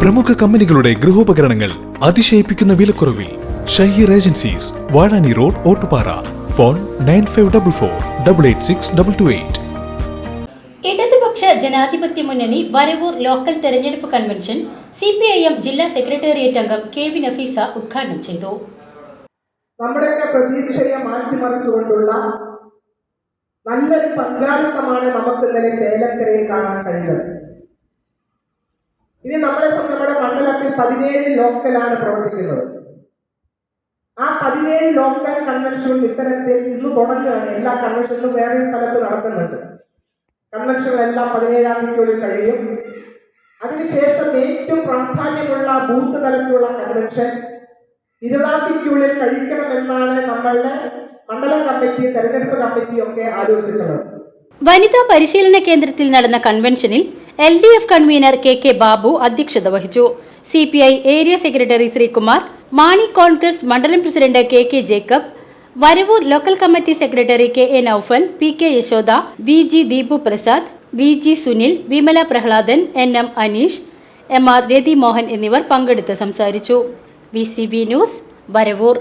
പ്രമുഖ കമ്പനികളുടെ ഗൃഹോപകരണങ്ങൾ അതിശയിപ്പിക്കുന്ന വിലക്കുറവിൽ Shaheer agencies Vazhani road Ottupara. Phone nine five double four double eight six double two eight. ഇടതുപക്ഷ ജനാധിപത്യ മുന്നണി വരവൂർ ലോക്കൽ തെരഞ്ഞെടുപ്പ് convention C P I M ജില്ലാ സെക്രട്ടേറിയറ്റ് അംഗം കെ വി നഫീസ ഉദ്ഘാടനം ചെയ്തു. നമ്മുടെയൊക്കെ പ്രതീക്ഷയെ മാറ്റിമറിച്ചുകൊണ്ടുള്ള നല്ലൊരു പങ്കാളിത്തമാണ് നമുക്ക് ഇന്നലെ ചേലക്കരയിൽ കാണാൻ കഴിഞ്ഞത്. ഇനി നമ്മളെ നമ്മുടെ മണ്ഡലത്തിൽ പതിനേഴ് ലോക്കലാണ് പ്രവർത്തിക്കുന്നത്. ആ പതിനേഴ് ലോക്കൽ കൺവെൻഷനും ഇത്തരത്തിൽ ഇന്ന് തുടങ്ങുകയാണ്. എല്ലാ കൺവെൻഷനും വേറെ സ്ഥലത്ത് നടക്കുന്നുണ്ട്. കൺവെൻഷനുകളെല്ലാം പതിനേഴാം തീയതിക്കുള്ളിൽ കഴിയും. അതിനുശേഷം ഏറ്റവും പ്രാധാന്യമുള്ള ബൂത്ത് തലത്തിലുള്ള കൺവെൻഷൻ ഇരുപതാം തീയതിക്കുള്ളിൽ കഴിക്കണമെന്നാണ് നമ്മളുടെ മണ്ഡല കമ്മിറ്റി തെരഞ്ഞെടുപ്പ് കമ്മിറ്റിയൊക്കെ ആലോചിക്കുന്നത്. വനിതാ പരിശീലന കേന്ദ്രത്തിൽ നടന്ന കൺവെൻഷനിൽ L D F convener K K Babu അധ്യക്ഷത വഹിച്ചു. C P I area secretary Sreekumar Mani Congress മണ്ഡലം president K K Jacob Varavoor local committee secretary K A Noufal P K Yashoda V G Deepu Prasad V G Sunil Vimala Prahladan N M Aneesh M R Rathi Mohan എന്നിവർ പങ്കെടുത്ത് സംസാരിച്ചു. V C B news Varavoor.